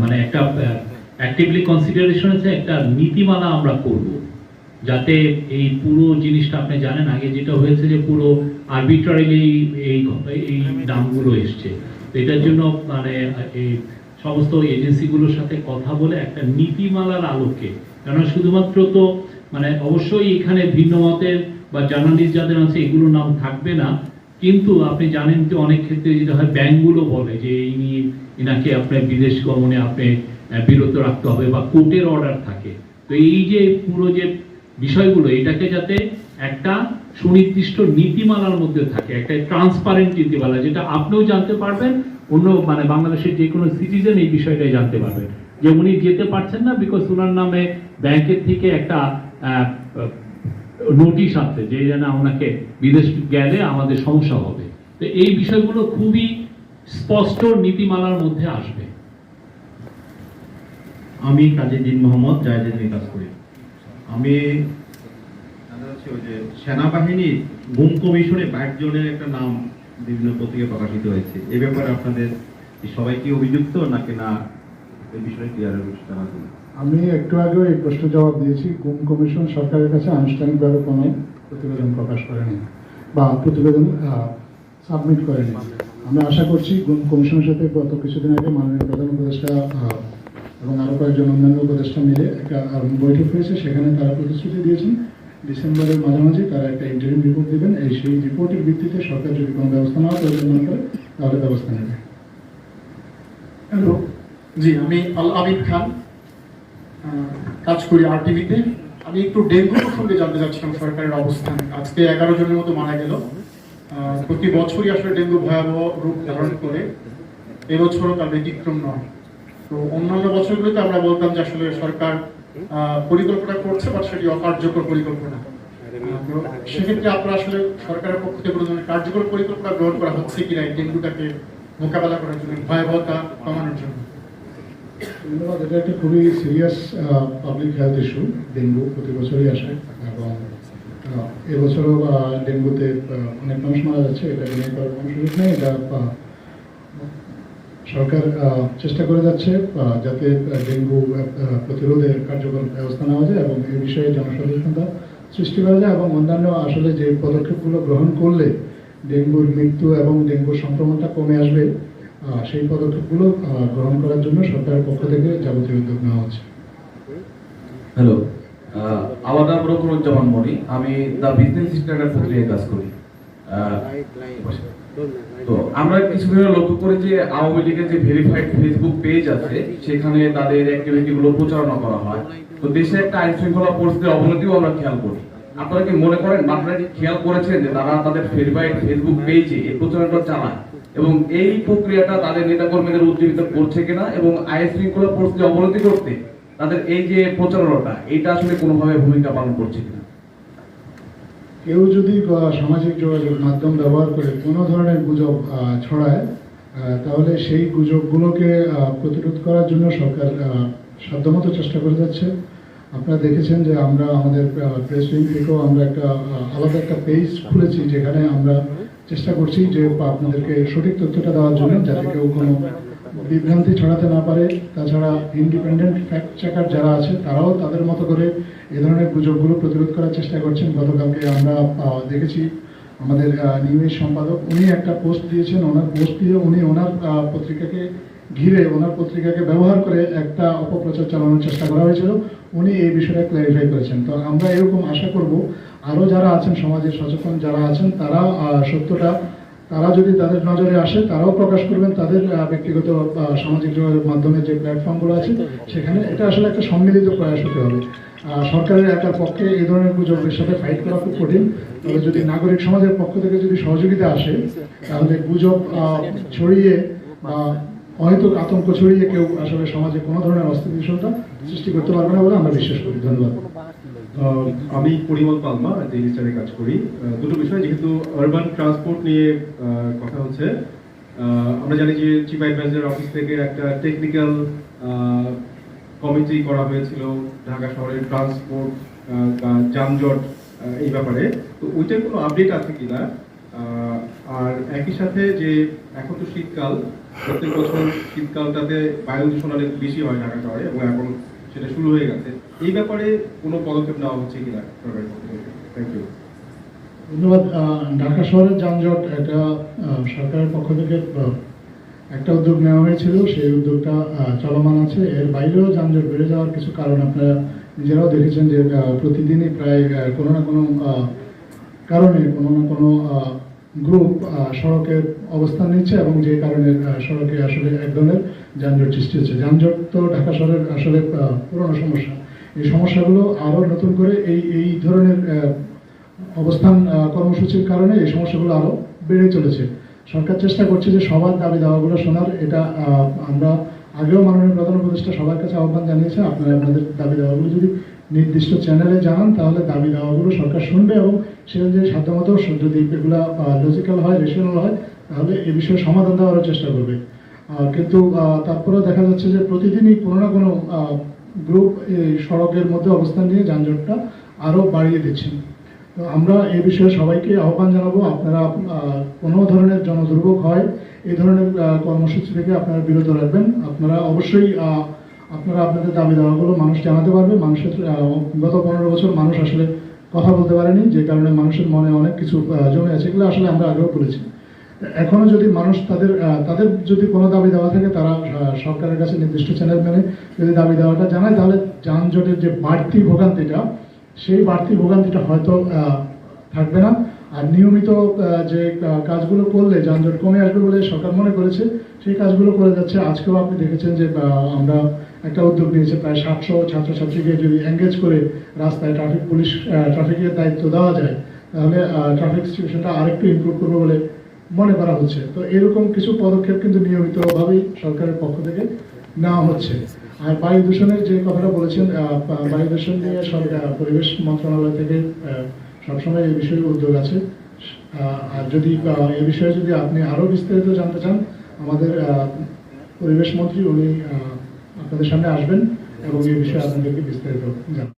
মানে একটা actively consideration আছে একটা নীতিমালা আমরা করব। যাতে এই পুরো জিনিসটা আপনি জানেন, আগে যেটা হয়েছে যে পুরো আরবিট্রারিলি এই এই দামগুলো এসছে। এটার জন্য মানে এই সমস্ত এজেন্সিগুলোর সাথে কথা বলে একটা নীতিমালার আলোকে। কেননা শুধুমাত্র তো মানে অবশ্যই এখানে ভিন্ন মতের বা জার্নালিস্ট যাদের আছে, এগুলোর নাম থাকবে না। কিন্তু আপনি জানেন যে অনেক ক্ষেত্রে যেটা হয় ব্যাংকগুলো বলে যে ইনি ইনাকে আপনার বিদেশ গমনে আপনি বিরত রাখতে হবে বা কোর্টের অর্ডার থাকে। তো এই যে পুরো যে বিষয়গুলো, এটাকে যাতে একটা সুনির্দিষ্ট নীতিমালার মধ্যে থাকে, একটা ট্রান্সপারেন্ট নীতিমালা, যেটা আপনিও জানতে পারবেন, অন্য মানে বাংলাদেশের যে কোনো সিটিজেন এই বিষয়টাই জানতে পারবেন। যে উনি যেতে পারছেন না বিকজ ওনার নামে ব্যাংকের থেকে একটা নোটিশ আছে যে যেন ওনাকে বিদেশ গেলে আমাদের সমস্যা হবে। তো এই বিষয়গুলো খুবই স্পষ্ট নীতিমালার মধ্যে আসবে। আমি কাজী মোহাম্মদ জায়দের নিয়ে কাজ করি। আমি জানা সেনাবাহিনীর গুম কমিশনে বাইশ জনের একটা নাম বিভিন্ন পত্রিকায় প্রকাশিত হয়েছে। এ ব্যাপারে আপনাদের সবাই কি অভিযুক্ত নাকি না এই বিষয়ে ক্লিয়ার জানার জন্য আমি একটু আগেও এই প্রশ্ন জবাব দিয়েছি গুম কমিশন সরকারের কাছে আনুষ্ঠানিকভাবে কোনো প্রতিবেদন প্রকাশ করেনি বা প্রতিবেদন সাবমিট করেনি। আমি আশা করছি গুম কমিশনের সাথে গত কিছুদিন আগে মাননীয় প্রধান উপদেষ্টা এবং আরও কয়েকজন অন্যান্য উপদেষ্টা মিলে একটা বৈঠক হয়েছে, সেখানে তারা প্রতিশ্রুতি দিয়েছেন। ডিসেম্বরের মাঝামাঝি তারা একটা ইন্টারিম রিপোর্ট দেবেন। এই সেই রিপোর্টের ভিত্তিতে সরকার যদি কোনো ব্যবস্থা নেওয়া প্রয়োজন মনে করে, তাহলে ব্যবস্থা নেবে। হ্যালো জি, আমি আল আমিন খান কাজ করি আর টিভিতে আমি একটু ডেঙ্গু প্রসঙ্গে জানতে চাচ্ছিলাম সরকারের অবস্থান। আজকে এগারো জনের মতো মারা গেল। প্রতি বছরই আসলে ডেঙ্গু ভয়াবহ রূপ ধারণ করে। এবছরও তার ব্যতিক্রম নয়। তো অন্যান্য বছরগুলোতে আমরা বলতাম যে আসলে সরকার পরিকল্পনা করছে বা সেটি অকার্যকর পরিকল্পনা। সেক্ষেত্রে আপনারা আসলে সরকারের পক্ষ থেকে কোনো কার্যকর পরিকল্পনা গ্রহণ করা হচ্ছে কিনা এই ডেঙ্গুটাকে মোকাবেলা করার জন্য, ভয়াবহতা কমানোর জন্য? ধন্যবাদ এটা একটা খুবই serious public health issue dengue প্রতি বছরই আসে এবং এবছরও ডেঙ্গুতে অনেক মানুষ মারা যাচ্ছে। এটা নিয়ে করার কোনো সুযোগ নেই। এটা সরকার চেষ্টা করে যাচ্ছে যাতে ডেঙ্গু প্রতিরোধে কার্যকর ব্যবস্থা নেওয়া যায় এবং এই বিষয়ে জনসচেতনতা সৃষ্টি করা যায় এবং অন্যান্য আসলে যে পদক্ষেপগুলো গ্রহণ করলে ডেঙ্গুর মৃত্যু এবং ডেঙ্গুর সংক্রমণটা কমে আসবে সেই পদক্ষেপগুলো গ্রহণ করার জন্য সরকারের পক্ষ থেকে যাবতীয় উদ্যোগ নেওয়া হচ্ছে। হ্যালো আমার নাম রকুরুজ্জামান মণি আমি দ্য বিজনেস স্ট্যান্ডার্ড পত্রিকায় কাজ করি। তো আমরা কিছুদিন হলো লক্ষ্য করি যে আওয়ামী লীগের যে ভেরিফাইড ফেসবুক পেজ আছে, সেখানে তাদের অ্যাক্টিভিটি গুলো প্রচারণা করা হয়। তো দেশে একটা আইন শৃঙ্খলা পরিস্থিতির অবনতিও আমরা খেয়াল করি। আপনারা কি মনে করেন আপনারা কি খেয়াল করেছেন যে তারা তাদের ভেরিফাইড ফেসবুক পেজে এই প্রচারণাটা চালায়? এবং এই প্রক্রিয়াটা তাদের নেতাকর্মীদের উজ্জীবিত করছে কিনা এবং আইন শৃঙ্খলা পরিস্থিতি অবনতি করতে তাদের এই যে প্রচারণাটা, এটা আসলে কোনোভাবে ভূমিকা পালন করছে কিনা? কেউ যদি সামাজিক যোগাযোগ মাধ্যম ব্যবহার করে কোনো ধরনের গুজব ছড়ায় তাহলে সেই গুজবগুলোকে প্রতিরোধ করার জন্য সরকার সাধ্যমতো চেষ্টা করে যাচ্ছে। আপনারা দেখেছেন যে আমরা আমাদের প্রেস উইং থেকেও আমরা একটা আলাদা একটা পেজ খুলেছি যেখানে আমরা চেষ্টা করছি যে আপনাদেরকে সঠিক তথ্যটা দেওয়ার জন্য যাতে কেউ কোনো বিভ্রান্তি ছড়াতে না পারে। তাছাড়া ইন্ডিপেন্ডেন্ট ফ্যাক্ট চেকার যারা আছে, তারাও তাদের মতো করে এ ধরনের গুজবগুলো প্রতিরোধ করার চেষ্টা করছেন। গতকালকে আমরা দেখেছি আমাদের নিউজ সম্পাদক, উনি একটা পোস্ট দিয়েছেন। ওনার পোস্ট দিয়ে উনি ওনার পত্রিকাকে ঘিরে, ওনার পত্রিকাকে ব্যবহার করে একটা অপপ্রচার চালানোর চেষ্টা করা হয়েছিল। উনি এই বিষয়টা ক্ল্যারিফাই করেছেন। তো আমরা এরকম আশা করব আরও যারা আছেন, সমাজের সচেতন যারা আছেন তারা সত্যটা, তারা যদি তাদের নজরে আসে, তারাও প্রকাশ করবেন। তাদের ব্যক্তিগত সামাজিক যোগাযোগ মাধ্যমে যে প্ল্যাটফর্মগুলো আছে, সেখানে এটা আসলে একটা সম্মিলিত প্রয়াস হতে হবে। সরকারের একার পক্ষে এই ধরনের গুজবের সাথে ফাইট করা খুব কঠিন। তবে যদি নাগরিক সমাজের পক্ষ থেকে যদি সহযোগিতা আসে, তাহলে গুজব ছড়িয়ে হয়তো আতঙ্ক ছড়িয়ে কেউ আসলে সমাজে কোনো ধরনের অস্থিতিশীলতা সৃষ্টি করতে পারবে না বলে আমরা বিশ্বাস করি। ধন্যবাদ। আমি পরিমল পালমা ডেইলি স্টারে কাজ করি। দুটো বিষয়, যেহেতু আরবান ট্রান্সপোর্ট নিয়ে কথা হচ্ছে আমরা জানি যে চিফ অ্যাডভাইজার অফিস থেকে একটা টেকনিক্যাল কমিটি করা হয়েছিল ঢাকা শহরের ট্রান্সপোর্ট যানজট এই ব্যাপারে। তো ওইটার কোনো আপডেট আছে কিনা? আর একই সাথে যে এখন তো শীতকাল, প্রত্যেক বছর শীতকালটাতে বায়ু দূষণ অনেক বেশি হয় ঢাকা শহরে, এবং এখন সেটা শুরু হয়ে গেছে। এই ব্যাপারে কোনো পদক্ষেপ নেওয়া হচ্ছে কিনা? সরকারের পক্ষ থেকে থ্যাংক ইউ ধন্যবাদ ঢাকা শহরের যানজট এটা সরকারের পক্ষ থেকে একটা উদ্যোগ নেওয়া হয়েছিল। সেই উদ্যোগটা চলমান আছে। এর বাইরেও যানজট বেড়ে যাওয়ার কিছু কারণ আপনারা নিজেরাও দেখেছেন যে প্রতিদিনই প্রায় কোনো না কোনো কারণে কোনো না কোনো গ্রুপ সড়কে অবস্থান নিচ্ছে এবং যে কারণে সড়কে আসলে এক ধরনের যানজট সৃষ্টি হচ্ছে। যানজট তো ঢাকা শহরের আসলে পুরনো সমস্যা এই সমস্যাগুলো আরও নতুন করে এই এই ধরনের অবস্থান কর্মসূচির কারণে এই সমস্যাগুলো আরও বেড়ে চলেছে। সরকার চেষ্টা করছে যে সবার দাবি দাওয়াগুলো শোনার, এটা আমরা আগেও মাননীয় প্রধান উপদেষ্টা সবার কাছে আহ্বান জানিয়েছে। আপনারা আপনাদের দাবি দাওয়াগুলো যদি নির্দিষ্ট চ্যানেলে জানান তাহলে দাবি দাওয়াগুলো সরকার শুনবে এবং সে অনুযায়ী সাধ্যমতো যদি এগুলো লজিক্যাল হয় রেশনাল হয়, তাহলে এ বিষয়ে সমাধান দেওয়ারও চেষ্টা করবে। কিন্তু তারপরেও দেখা যাচ্ছে যে প্রতিদিনই কোনো না কোনো গ্রুপ এই সড়কের মধ্যে অবস্থান নিয়ে যানজটটা আরও বাড়িয়ে দিচ্ছেন তো আমরা এ বিষয়ে সবাইকে আহ্বান জানাব, আপনারা কোনো ধরনের জনদুর্ভোগ হয় এই ধরনের কর্মসূচি থেকে আপনারা বিরত রাখবেন। আপনারা অবশ্যই আপনারা আপনাদের দাবি দাওয়াগুলো মানুষ জানাতে পারবে। মানুষের গত পনেরো বছর মানুষ আসলে কথা বলতে পারেনি, যে কারণে মানুষের মনে অনেক কিছু জমে আছে, এগুলো আসলে আমরা আগেও বলেছি। এখনও যদি মানুষ তাদের তাদের যদি কোনো দাবি দেওয়া থাকে, তারা সরকারের কাছে নির্দিষ্ট চ্যানেল মেনে যদি দাবি দেওয়াটা জানায়, তাহলে যানজটের যে বাড়তি ভোগান্তিটা, সেই বাড়তি ভোগান্তিটা হয়তো থাকবে না। আর নিয়মিত যে কাজগুলো করলে যানজট কমে আসবে বলে সরকার মনে করেছে, সেই কাজগুলো করে যাচ্ছে। আজকেও আপনি দেখেছেন যে আমরা একটা উদ্যোগ নিয়েছি। প্রায় সাতশো ছাত্রছাত্রীকে যদি এঙ্গেজ করে রাস্তায় ট্রাফিক পুলিশ ট্রাফিকের দায়িত্ব দেওয়া যায়, তাহলে ট্রাফিক সিচুয়েশনটা আরেকটু ইমপ্রুভ করবে বলে মনে করা হচ্ছে। তো এরকম কিছু পদক্ষেপ কিন্তু নিয়মিতভাবেই সরকারের পক্ষ থেকে নেওয়া হচ্ছে। আর বায়ু দূষণের যে কথাটা বলেছেন বায়ু দূষণ নিয়ে সরকার পরিবেশ মন্ত্রণালয় থেকে সবসময় এই বিষয়ে উদ্যোগ আছে। আর যদি এ বিষয়ে যদি আপনি আরও বিস্তারিত জানতে চান, আমাদের পরিবেশ মন্ত্রী উনি আপনাদের সামনে আসবেন এবং এই বিষয়ে আপনাদেরকে বিস্তারিত জানাবেন